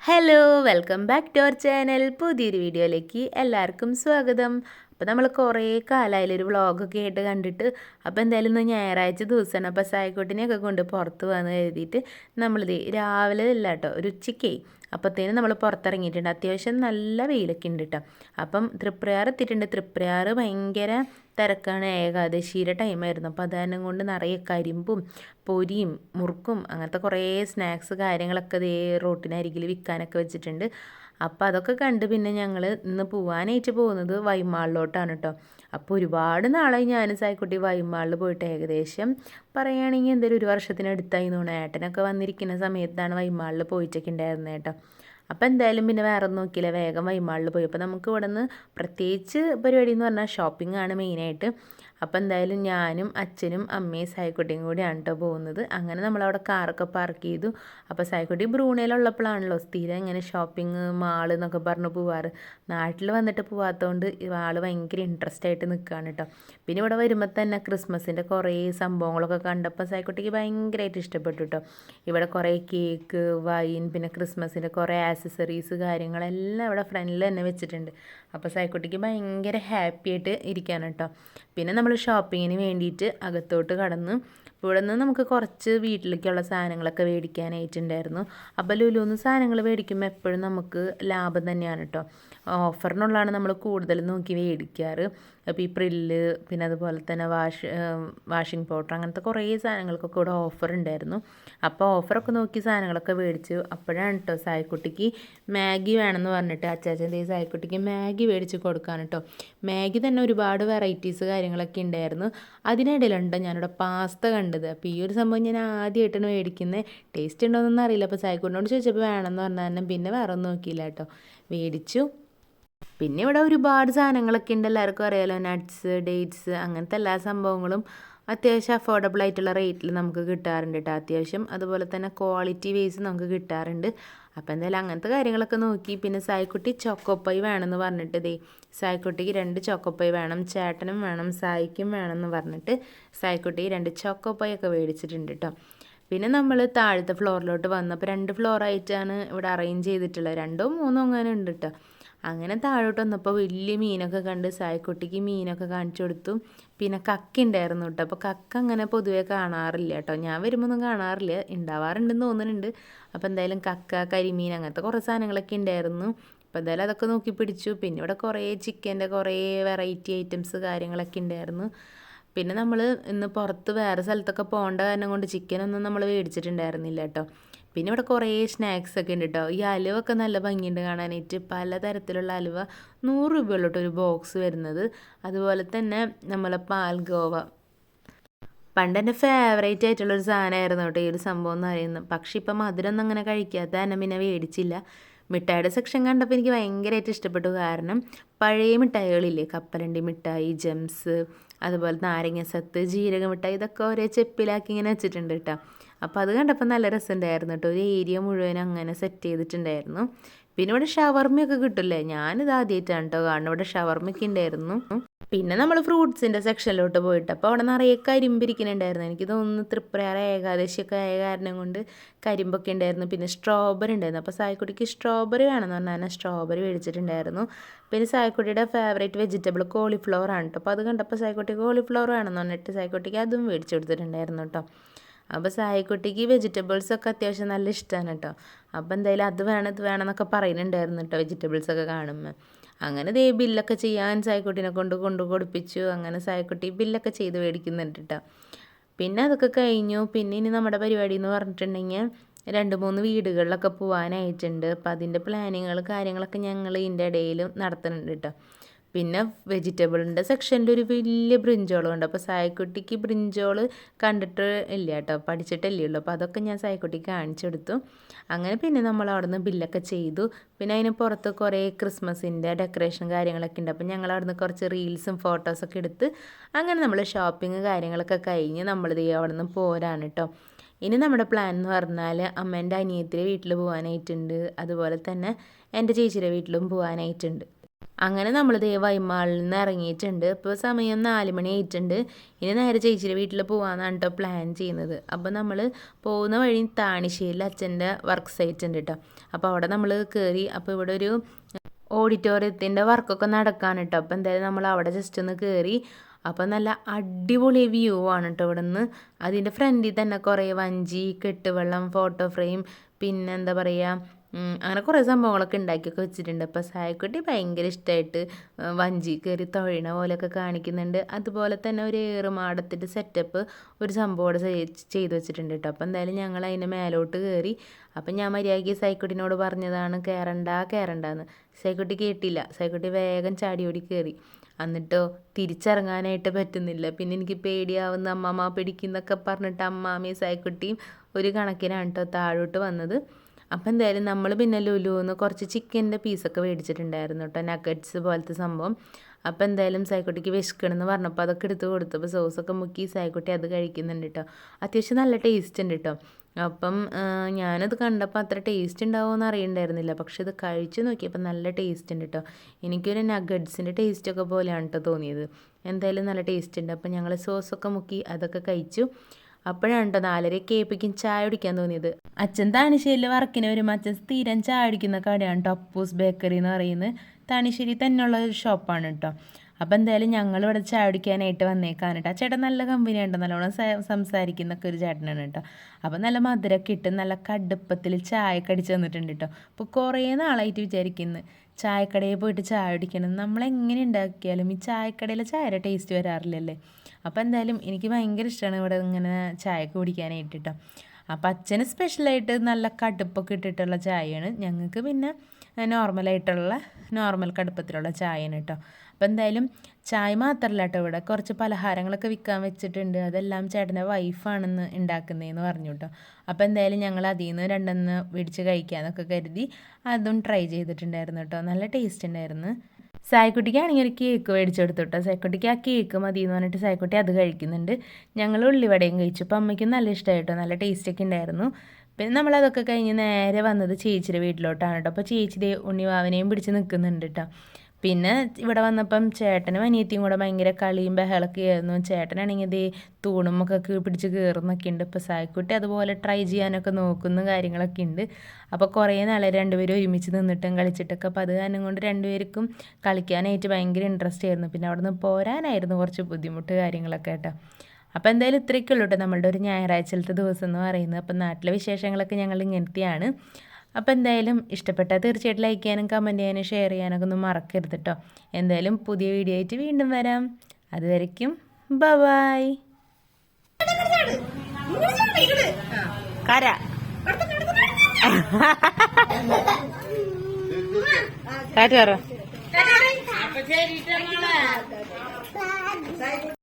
Hello welcome back to our channel പുതിയൊരു വീഡിയോയിലേക്ക് എല്ലാവർക്കും സ്വാഗതം. അപ്പോൾ നമ്മൾ കുറേ കാലമായാലൊരു വ്ളോഗൊക്കെ ആയിട്ട് കണ്ടിട്ട്. അപ്പോൾ എന്തായാലും ഇന്ന് ഞായറാഴ്ച ദിവസമാണ്. അപ്പോൾ സായിക്കോട്ടിനെയൊക്കെ കൊണ്ട് പുറത്ത് വന്ന് കരുതിയിട്ട് നമ്മളിത് രാവിലെ ഇല്ല കേട്ടോ ഒരു ഉച്ചയ്ക്കേ അപ്പോഴത്തേനും നമ്മൾ പുറത്തിറങ്ങിയിട്ടുണ്ട്. അത്യാവശ്യം നല്ല വെയിലൊക്കെ ഉണ്ട് കേട്ടോ അപ്പം തൃപ്രയാർ എത്തിയിട്ടുണ്ട്. തൃപ്രയാർ ഭയങ്കര തിരക്കാണ് ഏകാദശിയുടെ ടൈമായിരുന്നു അപ്പോൾ അതാരണം കൊണ്ട് നിറയെ കരിമ്പും പൊരിയും മുറുക്കും അങ്ങനത്തെ കുറേ സ്നാക്സ് കാര്യങ്ങളൊക്കെ ദേ റോട്ടിനരികിൽ വിൽക്കാനൊക്കെ വെച്ചിട്ടുണ്ട്. അപ്പോൾ അതൊക്കെ കണ്ട് പിന്നെ ഞങ്ങൾ ഇന്ന് പോവാനായിട്ട് പോകുന്നത് വൈമാളിലോട്ടാണ് കേട്ടോ അപ്പോൾ ഒരുപാട് നാളായി ഞാൻ സായിക്കുട്ടി വൈമാളിൽ പോയിട്ട് ഏകദേശം പറയുകയാണെങ്കിൽ എന്തൊരു ഒരു വർഷത്തിനടുത്തായി തോന്നുന്നു. ഏട്ടനൊക്കെ വന്നിരിക്കുന്ന സമയത്താണ് വൈമാളിൽ പോയിട്ടൊക്കെ ഉണ്ടായിരുന്നത് കേട്ടോ. അപ്പോൾ എന്തായാലും പിന്നെ വേറെ ഒന്നും നോക്കിയില്ല. വേഗം വൈമാളിൽ പോയി. അപ്പോൾ നമുക്ക് ഇവിടെ നിന്ന് പ്രത്യേകിച്ച് പരിപാടി എന്ന് പറഞ്ഞാൽ ഷോപ്പിംഗ് ആണ് മെയിനായിട്ട് അപ്പോൾ എന്തായാലും ഞാനും അച്ഛനും അമ്മയും സായിക്കുട്ടിയും കൂടിയാണ് കേട്ടോ പോകുന്നത്. അങ്ങനെ നമ്മളവിടെ കാറൊക്കെ പാർക്ക് ചെയ്തു. അപ്പോൾ സായിക്കുട്ടി ബ്രൂണയിലുള്ളപ്പോഴാണല്ലോ സ്ഥിരം ഇങ്ങനെ ഷോപ്പിംഗ് മാൾ എന്നൊക്കെ പറഞ്ഞ് പോവാറ്. നാട്ടിൽ വന്നിട്ട് പോവാത്തതുകൊണ്ട് ആൾ ഭയങ്കര ഇൻട്രസ്റ്റ് ആയിട്ട് നിൽക്കുകയാണ് കേട്ടോ പിന്നെ ഇവിടെ വരുമ്പോൾ തന്നെ ക്രിസ്മസിന്റെ കുറേ സംഭവങ്ങളൊക്കെ കണ്ടപ്പോൾ സായിക്കുട്ടിക്ക് ഭയങ്കരമായിട്ട് ഇഷ്ടപ്പെട്ടു കേട്ടോ ഇവിടെ കുറേ കേക്ക് വൈൻ പിന്നെ ക്രിസ്മസിന്റെ കുറേ ആക്സസറീസ് കാര്യങ്ങളെല്ലാം ഇവിടെ ഫ്രണ്ടിൽ തന്നെ വെച്ചിട്ടുണ്ട്. അപ്പോൾ സായിക്കുട്ടിക്ക് ഭയങ്കര ഹാപ്പി ആയിട്ട് ഇരിക്കുകയാണ് കേട്ടോ പിന്നെ നമ്മൾ ഷോപ്പിങ്ങിന് വേണ്ടിയിട്ട് അകത്തോട്ട് കടന്ന് ഇവിടെ നിന്ന് നമുക്ക് കുറച്ച് വീട്ടിലേക്കുള്ള സാധനങ്ങളൊക്കെ മേടിക്കാനായിട്ടുണ്ടായിരുന്നു. അപ്പോൾ ലുലുന്ന് സാധനങ്ങൾ മേടിക്കുമ്പോൾ എപ്പോഴും നമുക്ക് ലാഭം തന്നെയാണ് കേട്ടോ ഓഫറിനുള്ളതാണ് നമ്മൾ കൂടുതൽ നോക്കി മേടിക്കാറ്. അപ്പോൾ ഈ പ്രില്ല് പിന്നെ അതുപോലെ തന്നെ വാഷ് വാഷിംഗ് പൗഡർ അങ്ങനത്തെ കുറേ സാധനങ്ങൾക്കൊക്കെ ഇവിടെ ഓഫർ ഉണ്ടായിരുന്നു അപ്പോൾ ഓഫറൊക്കെ നോക്കി സാധനങ്ങളൊക്കെ മേടിച്ചു. അപ്പോഴാണ് കേട്ടോ സായിക്കുട്ടിക്ക് മാഗി വേണമെന്ന് പറഞ്ഞിട്ട് അച്ചാച്ചൻ ദേ സായിക്കുട്ടിക്ക് മാഗി മേടിച്ച് കൊടുക്കാൻ കേട്ടോ മാഗി തന്നെ ഒരുപാട് വെറൈറ്റീസ് കാര്യങ്ങളൊക്കെ ഉണ്ടായിരുന്നു. അതിനിടയിലുണ്ട് ഞാനിവിടെ പാസ്ത കണ്ടത്. അപ്പോൾ ഈ ഒരു സംഭവം ഞാൻ ആദ്യമായിട്ടാണ് മേടിക്കുന്നത് ടേസ്റ്റ് ഉണ്ടോയെന്നൊന്നും അറിയില്ല. അപ്പോൾ സായിക്കുട്ടിനോട് ചോദിച്ചപ്പോൾ വേണമെന്ന് പറഞ്ഞാൽ പിന്നെ വേറെ ഒന്നും നോക്കിയില്ല കേട്ടോ. മേടിച്ചു. പിന്നെ ഇവിടെ ഒരുപാട് സാധനങ്ങളൊക്കെ ഉണ്ട്. എല്ലാവർക്കും അറിയാലോ. നട്ട്സ് ഡേറ്റ്സ് അങ്ങനത്തെ എല്ലാ സംഭവങ്ങളും. അത്യാവശ്യം അഫോർഡബിൾ ആയിട്ടുള്ള റേറ്റിൽ നമുക്ക് കിട്ടാറുണ്ട് കേട്ടോ അത്യാവശ്യം അതുപോലെ തന്നെ ക്വാളിറ്റി വൈസ് നമുക്ക് കിട്ടാറുണ്ട്. അപ്പോൾ എന്തായാലും അങ്ങനത്തെ കാര്യങ്ങളൊക്കെ നോക്കി. പിന്നെ സായിക്കുട്ടി ചോക്കോപ്പൈ വേണമെന്ന് പറഞ്ഞിട്ട് ദേ സായിക്കുട്ടിക്ക് രണ്ട് ചോക്കോപ്പൈ വേണം ചേട്ടനും വേണം സായിക്കും വേണമെന്ന് പറഞ്ഞിട്ട് സായിക്കുട്ടി രണ്ട് ചോക്കോപ്പൈ ഒക്കെ മേടിച്ചിട്ടുണ്ട് കേട്ടോ പിന്നെ നമ്മൾ താഴത്തെ ഫ്ലോറിലോട്ട് വന്നപ്പോൾ രണ്ട് ഫ്ലോറായിട്ടാണ് ഇവിടെ അറേഞ്ച് ചെയ്തിട്ടുള്ളത്. രണ്ടോ മൂന്നോ അങ്ങനെ ഉണ്ട് കേട്ടോ അങ്ങനെ താഴോട്ട് വന്നപ്പോൾ വലിയ മീനൊക്കെ കണ്ട് സായ്ക്കുട്ടിക്ക് മീനൊക്കെ കാണിച്ചു കൊടുത്തു. പിന്നെ കക്ക ഉണ്ടായിരുന്നു കേട്ടോ അപ്പോൾ കക്ക അങ്ങനെ പൊതുവേ കാണാറില്ല കേട്ടോ ഞാൻ വരുമ്പോൾ ഒന്നും കാണാറില്ല. ഉണ്ടാവാറുണ്ടെന്ന് തോന്നുന്നുണ്ട്. അപ്പോൾ എന്തായാലും കക്ക കരിമീൻ അങ്ങനത്തെ കുറേ സാധനങ്ങളൊക്കെ ഉണ്ടായിരുന്നു അപ്പോൾ എന്തായാലും അതൊക്കെ നോക്കി പിടിച്ചു. പിന്നെ ഇവിടെ കുറേ ചിക്കന്റെ കുറേ വെറൈറ്റി ഐറ്റംസ് കാര്യങ്ങളൊക്കെ ഉണ്ടായിരുന്നു പിന്നെ നമ്മൾ ഇന്ന് പുറത്ത് വേറെ സ്ഥലത്തൊക്കെ പോകേണ്ട കാരണം കൊണ്ട് ചിക്കനൊന്നും നമ്മൾ മേടിച്ചിട്ടുണ്ടായിരുന്നില്ല കേട്ടോ പിന്നെ ഇവിടെ കുറേ സ്നാക്സ് ഒക്കെ ഉണ്ട് കേട്ടോ ഈ അലുവൊക്കെ നല്ല ഭംഗിയുണ്ട് കാണാനായിട്ട്. പലതരത്തിലുള്ള അലുവ. നൂറ് രൂപയുള്ളൂ ഒരു ബോക്സ് വരുന്നത്. അതുപോലെ തന്നെ നമ്മളെ പാൽഗോവ പണ്ട് എന്റെ ഫേവറേറ്റ് ആയിട്ടുള്ളൊരു സാധനമായിരുന്നു കേട്ടോ ഈ ഒരു സംഭവം എന്ന് പറയുന്നത്. പക്ഷേ ഇപ്പം മധുരമൊന്നും അങ്ങനെ കഴിക്കാത്ത തന്നെ പിന്നെ മേടിച്ചില്ല. മിഠായിയുടെ സെക്ഷൻ കണ്ടപ്പോൾ എനിക്ക് ഭയങ്കരമായിട്ട് ഇഷ്ടപ്പെട്ടു. കാരണം പഴയ മിഠായികളില്ലേ? കപ്പലണ്ടി മിഠായി ജംസ് അതുപോലെ നാരങ്ങ സത്ത് ജീരക മിഠായി ഇതൊക്കെ ഒരേ ചെപ്പിലാക്കി ഇങ്ങനെ വെച്ചിട്ടുണ്ട് കേട്ടോ. അപ്പോൾ അത് കണ്ടപ്പോൾ നല്ല രസമുണ്ടായിരുന്നു കേട്ടോ. ഒരു ഏരിയ മുഴുവൻ അങ്ങനെ സെറ്റ് ചെയ്തിട്ടുണ്ടായിരുന്നു. പിന്നെ ഇവിടെ ഷവർമ്മയൊക്കെ കിട്ടില്ലേ? ഞാനിത് ആദ്യമായിട്ടാണ് കേട്ടോ കാരണം ഇവിടെ ഷവർമ്മയൊക്കെ ഉണ്ടായിരുന്നു. പിന്നെ നമ്മൾ ഫ്രൂട്ട്സിന്റെ സെക്ഷനിലോട്ട് പോയിട്ട് അപ്പോൾ അവിടെ നിറയെ കരിമ്പിരിക്കുന്നുണ്ടായിരുന്നു എനിക്ക് തോന്നുന്നു തൃപ്രയാറ ഏകാദശിയൊക്കെ ആയ കാരണം കൊണ്ട് കരിമ്പൊക്കെ ഉണ്ടായിരുന്നു. പിന്നെ സ്ട്രോബെറി ഉണ്ടായിരുന്നു. അപ്പോൾ സായക്കുട്ടിക്ക് സ്ട്രോബെറി വേണമെന്ന് പറഞ്ഞാൽ സ്ട്രോബെറി മേടിച്ചിട്ടുണ്ടായിരുന്നു. പിന്നെ സായക്കുട്ടിയുടെ ഫേവറേറ്റ് വെജിറ്റബിൾ കോളിഫ്ലവർ ആണ് കേട്ടോ അപ്പോൾ അത് കണ്ടപ്പോൾ സായക്കുട്ടി കോളിഫ്ലവർ വേണമെന്ന് പറഞ്ഞിട്ട് സായക്കുട്ടിക്ക് അതും മേടിച്ചു കൊടുത്തിട്ടുണ്ടായിരുന്നു കേട്ടോ അപ്പോൾ സായിക്കുട്ടിക്ക് വെജിറ്റബിൾസൊക്കെ അത്യാവശ്യം നല്ല ഇഷ്ടമാണ് കേട്ടോ അപ്പോൾ എന്തായാലും അത് വേണം ഇത് വേണം എന്നൊക്കെ പറയുന്നുണ്ടായിരുന്നു കേട്ടോ വെജിറ്റബിൾസൊക്കെ കാണുമ്പോൾ അങ്ങനെ ദേ ബില്ലൊക്കെ ചെയ്യാൻ സായിക്കുട്ടിനെ കൊണ്ട് കൊണ്ടു കൊടുപ്പിച്ചു. അങ്ങനെ സായിക്കുട്ടി ബില്ലൊക്കെ ചെയ്ത് മേടിക്കുന്നുണ്ട് കേട്ടോ പിന്നെ അതൊക്കെ കഴിഞ്ഞു. പിന്നെ ഇനി നമ്മുടെ പരിപാടി എന്ന് പറഞ്ഞിട്ടുണ്ടെങ്കിൽ രണ്ട് മൂന്ന് വീടുകളിലൊക്കെ പോകാനായിട്ടുണ്ട് അപ്പോൾ അതിന്റെ പ്ലാനിങ്ങൾ കാര്യങ്ങളൊക്കെ ഞങ്ങൾ ഇതിന്റെ ഇടയിൽ നടത്തുന്നുണ്ട് കേട്ടോ പിന്നെ വെജിറ്റബിളിന്റെ സെക്ഷനിൽ ഒരു വലിയ ബ്രിഞ്ചോളുണ്ട് അപ്പോൾ സായക്കുട്ടിക്ക് ബ്രിഞ്ചോൾ കണ്ടിട്ട് ഇല്ല കേട്ടോ. പഠിച്ചിട്ടല്ലേ ഉള്ളൂ. അപ്പോൾ അതൊക്കെ ഞാൻ സായക്കുട്ടിക്ക് കാണിച്ചു കൊടുത്തു അങ്ങനെ പിന്നെ നമ്മൾ അവിടെ നിന്ന് ബില്ലൊക്കെ ചെയ്തു. പിന്നെ അതിന് പുറത്ത് കുറേ ക്രിസ്മസിന്റെ ഡെക്കറേഷൻ കാര്യങ്ങളൊക്കെ ഉണ്ട്. അപ്പോൾ ഞങ്ങൾ അവിടെ നിന്ന് കുറച്ച് റീൽസും ഫോട്ടോസൊക്കെ എടുത്ത് അങ്ങനെ നമ്മൾ ഷോപ്പിംഗ് കാര്യങ്ങളൊക്കെ കഴിഞ്ഞ് നമ്മൾ അവിടെ നിന്ന് പോരാണ് കേട്ടോ. ഇനി നമ്മുടെ പ്ലാൻ എന്ന് പറഞ്ഞാൽ അമ്മേന്റെ അനിയത്തിന്റെ വീട്ടിൽ പോകാനായിട്ടുണ്ട് അതുപോലെ തന്നെ എന്റെ ചേച്ചിയുടെ വീട്ടിലും പോകാനായിട്ടുണ്ട് അങ്ങനെ നമ്മൾ ദേ വൈമാളിൽ നിന്ന് ഇറങ്ങിയിട്ടുണ്ട് ഇപ്പോൾ സമയം നാല് മണി ആയിട്ടുണ്ട്. ഇനി നേരെ ചേച്ചിയുടെ വീട്ടിൽ പോകാമെന്നാണ് കേട്ടോ പ്ലാൻ ചെയ്യുന്നത്. അപ്പോൾ നമ്മൾ പോകുന്ന വഴി താണിശ്ശേരിയിൽ അച്ഛന്റെ വർക്ക് സൈറ്റ് ഉണ്ട് കേട്ടോ അപ്പോൾ അവിടെ നമ്മൾ കയറി അപ്പോൾ ഇവിടെ ഒരു ഓഡിറ്റോറിയത്തിന്റെ വർക്കൊക്കെ നടക്കാണ് കേട്ടോ അപ്പോൾ എന്തായാലും നമ്മൾ അവിടെ ജസ്റ്റ് ഒന്ന് കയറി അപ്പോൾ നല്ല അടിപൊളി വ്യൂ ആണ് കേട്ടോ ഇവിടെ നിന്ന് അതിന്റെ ഫ്രണ്ടിൽ തന്നെ കുറേ വഞ്ചി കെട്ടുവെള്ളം ഫോട്ടോ ഫ്രെയിം പിന്നെന്താ പറയുക അങ്ങനെ കുറേ സംഭവങ്ങളൊക്കെ ഉണ്ടാക്കിയൊക്കെ വെച്ചിട്ടുണ്ട്. അപ്പോൾ സായക്കുട്ടി ഭയങ്കര ഇഷ്ടമായിട്ട് വഞ്ചി കയറി തൊഴണ പോലെയൊക്കെ കാണിക്കുന്നുണ്ട്. അതുപോലെ തന്നെ ഒരു ഏറുമാടത്തിന്റെ സെറ്റപ്പ് ഒരു സംഭവം അവിടെ ചെയ്തു വെച്ചിട്ടുണ്ട് കേട്ടോ. അപ്പോൾ എന്തായാലും ഞങ്ങൾ അതിന്റെ മേലോട്ട് കയറി. അപ്പം ഞാൻ മര്യാദയ്ക്ക് സൈക്കുട്ടിനോട് പറഞ്ഞതാണ് കയറണ്ട കയറണ്ടെന്ന് സൈക്കുട്ടി കേട്ടില്ല. സൈക്കുട്ടി വേഗം ചാടി ഓടി കയറി. എന്നിട്ടോ തിരിച്ചിറങ്ങാനായിട്ട് പറ്റുന്നില്ല. പിന്നെ എനിക്ക് പേടിയാവുന്ന അമ്മമ്മ പിടിക്കുന്നൊക്കെ പറഞ്ഞിട്ട് അമ്മാമ്മയും സൈക്കുട്ടിയും ഒരു കണക്കിനാണ് കേട്ടോ താഴോട്ട് വന്നത്. അപ്പം എന്തായാലും നമ്മൾ പിന്നെ ലുലുന്ന് കുറച്ച് ചിക്കന്റെ പീസൊക്കെ മേടിച്ചിട്ടുണ്ടായിരുന്നു കേട്ടോ നഗറ്റ്സ് പോലത്തെ സംഭവം. അപ്പം എന്തായാലും സായ്ക്കുട്ടിക്ക് വിശക്കണമെന്ന് പറഞ്ഞപ്പോൾ അതൊക്കെ എടുത്ത് കൊടുത്തപ്പോൾ സോസൊക്കെ മുക്കി സായ്ക്കുട്ടി അത് കഴിക്കുന്നുണ്ട് കേട്ടോ അത്യാവശ്യം നല്ല ടേസ്റ്റ് ഉണ്ട് കേട്ടോ അപ്പം ഞാനത് കണ്ടപ്പോൾ അത്ര ടേസ്റ്റ് ഉണ്ടാവുമെന്ന് അറിയണ്ടായിരുന്നില്ല. പക്ഷെ ഇത് കഴിച്ച് നോക്കിയപ്പോൾ നല്ല ടേസ്റ്റ് ഉണ്ട് കേട്ടോ എനിക്കൊരു നഗഡ്സിന്റെ ടേസ്റ്റൊക്കെ പോലെയാണ് കേട്ടോ തോന്നിയത്. എന്തായാലും നല്ല ടേസ്റ്റ് ഉണ്ട്. അപ്പം ഞങ്ങൾ സോസൊക്കെ മുക്കി അതൊക്കെ കഴിച്ചു. അപ്പോഴാണ് കേട്ടോ നാലരയ്ക്ക് ഏപ്പിക്കും ചായ കുടിക്കാൻ തോന്നിയത്. അച്ഛൻ താണിശ്ശേരിയിൽ വർക്കിന് വരുമ്പോൾ അച്ഛൻ സ്ഥിരം ചായ കുടിക്കുന്ന കടയാണ് ടപ്പൂസ് ബേക്കറി എന്ന് പറയുന്നത്. താണിശ്ശേരി തന്നെയുള്ള ഒരു ഷോപ്പാണ് കേട്ടോ. അപ്പോൾ എന്തായാലും ഞങ്ങൾ ഇവിടെ ചായ കുടിക്കാനായിട്ട് വന്നേക്കാണ് കേട്ടോ. ചേട്ടൻ നല്ല കമ്പനിയുണ്ട് നല്ലോണം സ- സംസാരിക്കുന്നൊക്കെ ഒരു ചേട്ടനാണ് കേട്ടോ. അപ്പോൾ നല്ല മധുരമൊക്കെ ഇട്ട് നല്ല കടുപ്പത്തിൽ ചായ കടിച്ച് തന്നിട്ടുണ്ട് കേട്ടോ. അപ്പോൾ കുറേ നാളായിട്ട് വിചാരിക്കുന്നു. ചായക്കടയിൽ പോയിട്ട് ചായ കുടിക്കണം. നമ്മളെങ്ങനെ ഉണ്ടാക്കിയാലും ഈ ചായക്കടയിലെ ചായയുടെ ടേസ്റ്റ് വരാറില്ലല്ലേ? അപ്പോൾ എന്തായാലും എനിക്ക് ഭയങ്കര ഇഷ്ടമാണ് ഇവിടെ ഇങ്ങനെ ചായയൊക്കെ കുടിക്കാനായിട്ട് കേട്ടോ അപ്പോൾ അച്ഛന് സ്പെഷ്യലായിട്ട് നല്ല കടുപ്പൊക്കെ ഇട്ടിട്ടുള്ള ചായയാണ്. ഞങ്ങൾക്ക് പിന്നെ നോർമലായിട്ടുള്ള നോർമൽ കടുപ്പത്തിലുള്ള ചായയാണ് കേട്ടോ അപ്പോൾ എന്തായാലും ചായ മാത്രമല്ല കേട്ടോ ഇവിടെ. കുറച്ച് പലഹാരങ്ങളൊക്കെ വിൽക്കാൻ വെച്ചിട്ടുണ്ട്. അതെല്ലാം ചേട്ടന്റെ വൈഫാണെന്ന് ഉണ്ടാക്കുന്നതെന്ന് പറഞ്ഞു കേട്ടോ അപ്പോൾ എന്തായാലും ഞങ്ങൾ അതിൽ നിന്ന് രണ്ടെന്ന് മേടിച്ച് കഴിക്കാമെന്നൊക്കെ കരുതി അതും ട്രൈ ചെയ്തിട്ടുണ്ടായിരുന്നു കേട്ടോ നല്ല ടേസ്റ്റ് ഉണ്ടായിരുന്നു. സായ്ക്കുട്ടിക്കാണെങ്കിൽ ഒരു കേക്ക് മേടിച്ചു കൊടുത്തു കേട്ടോ സായ്ക്കുട്ടിക്ക് ആ കേക്ക് മതി എന്ന് പറഞ്ഞിട്ട് സായ്ക്കുട്ടി അത് കഴിക്കുന്നുണ്ട്. ഞങ്ങൾ ഉള്ളിവടയും കഴിച്ചു. അപ്പോൾ അമ്മയ്ക്കും നല്ല ഇഷ്ടമായിട്ടോ നല്ല ടേസ്റ്റൊക്കെ ഉണ്ടായിരുന്നു. പിന്നെ നമ്മളതൊക്കെ കഴിഞ്ഞ് നേരെ വന്നത് ചേച്ചിയുടെ വീട്ടിലോട്ടാണ് കേട്ടോ അപ്പോൾ ചേച്ചി ഉണ്ണിവാവനെയും പിടിച്ച് നിൽക്കുന്നുണ്ട് കേട്ടോ പിന്നെ ഇവിടെ വന്നപ്പം ചേട്ടനും അനിയത്തിയും കൂടെ ഭയങ്കര കളിയും ബഹളൊക്കെ ആയിരുന്നു. ചേട്ടനാണെങ്കിൽ ഇത് തൂണുമൊക്കെ പിടിച്ച് കയറുന്നൊക്കെ ഉണ്ട്. ഇപ്പോൾ സായിക്കുട്ടി അതുപോലെ ട്രൈ ചെയ്യാനൊക്കെ നോക്കുന്ന കാര്യങ്ങളൊക്കെ ഉണ്ട്. അപ്പോൾ കുറേ നാളെ രണ്ടുപേരും ഒരുമിച്ച് നിന്നിട്ടും കളിച്ചിട്ടൊക്കെ. അപ്പോൾ അത് കാരണം കൊണ്ട് രണ്ടുപേർക്കും കളിക്കാനായിട്ട് ഭയങ്കര ഇൻട്രസ്റ്റ് ആയിരുന്നു. പിന്നെ അവിടെ നിന്ന് പോരാനായിരുന്നു കുറച്ച് ബുദ്ധിമുട്ട് കാര്യങ്ങളൊക്കെ കേട്ടോ. അപ്പോൾ എന്തായാലും ഇത്രയൊക്കെ ഉള്ളൂ കേട്ടോ നമ്മളുടെ ഒരു ഞായറാഴ്ചത്തെ ദിവസം എന്ന് പറയുന്നത്. അപ്പം നാട്ടിലെ വിശേഷങ്ങളൊക്കെ ഞങ്ങൾ ഇങ്ങനത്തെയാണ് അപ്പോൾ എന്തായാലും ഇഷ്ടപ്പെട്ടാൽ തീർച്ചയായിട്ടും ലൈക്ക് ചെയ്യാനും കമന്റ് ചെയ്യാനും ഷെയർ ചെയ്യാനൊക്കെ ഒന്നും മറക്കരുത് കേട്ടോ എന്തായാലും പുതിയ വീഡിയോ ആയിട്ട് വീണ്ടും വരാം. അതുവരയ്ക്കും ബൈ കര. കാറ്റ്